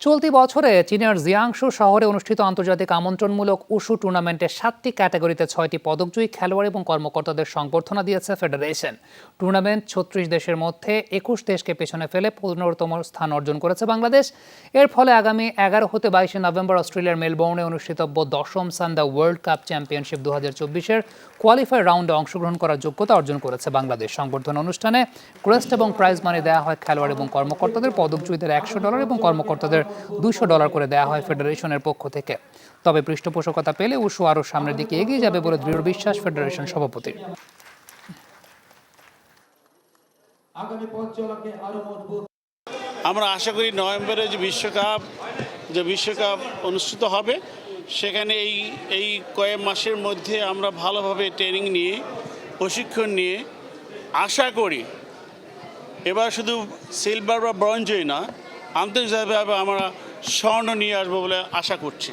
চলতি বছরে চীনের জিয়াংশু শহরে অনুষ্ঠিত আন্তর্জাতিক আমন্ত্রণমূলক উশু টুর্নামেন্টে সাতটি ক্যাটাগরিতে ছয়টি পদকজয়ী খেলোয়াড় এবং কর্মকর্তাদের সংবর্ধনা দিয়েছে ফেডারেশন। টুর্নামেন্ট ছত্রিশ দেশের মধ্যে একুশ দেশকে পেছনে ফেলে পনেরোতম স্থান অর্জন করেছে বাংলাদেশ। এর ফলে আগামী এগারো হতে বাইশে নভেম্বর অস্ট্রেলিয়ার মেলবোর্নে অনুষ্ঠিতব্য দশম সান্দা ওয়ার্ল্ড কাপ চ্যাম্পিয়নশিপ দু হাজার চব্বিশের কোয়ালিফায়ার রাউন্ডে অংশগ্রহণ করার যোগ্যতা অর্জন করেছে বাংলাদেশ। সংবর্ধনা অনুষ্ঠানে ক্রেস্ট এবং প্রাইজ মানি দেওয়া হয় খেলোয়াড় এবং কর্মকর্তাদের, পদকজয়ীদের একশো ডলার এবং কর্মকর্তাদের দুশো ডলার করে দেওয়া হয় ফেডারেশনের পক্ষ থেকে। তবে পৃষ্ঠপোষকতা পেলে উশু আরও সামনের দিকে এগিয়ে যাবে বলে দৃঢ় বিশ্বাস ফেডারেশন সভাপতির। আমরা আশা করি নভেম্বরে যে বিশ্বকাপ যে বিশ্বকাপ অনুষ্ঠিত হবে সেখানে এই এই কয়েক মাসের মধ্যে আমরা ভালোভাবে ট্রেনিং নিয়ে প্রশিক্ষণ নিয়ে আশা করি এবার শুধু সিলভার বা ব্রঞ্জই না আন্তর্জাতিকভাবে আমরা স্বর্ণ নিয়ে আসব বলে আশা করছি।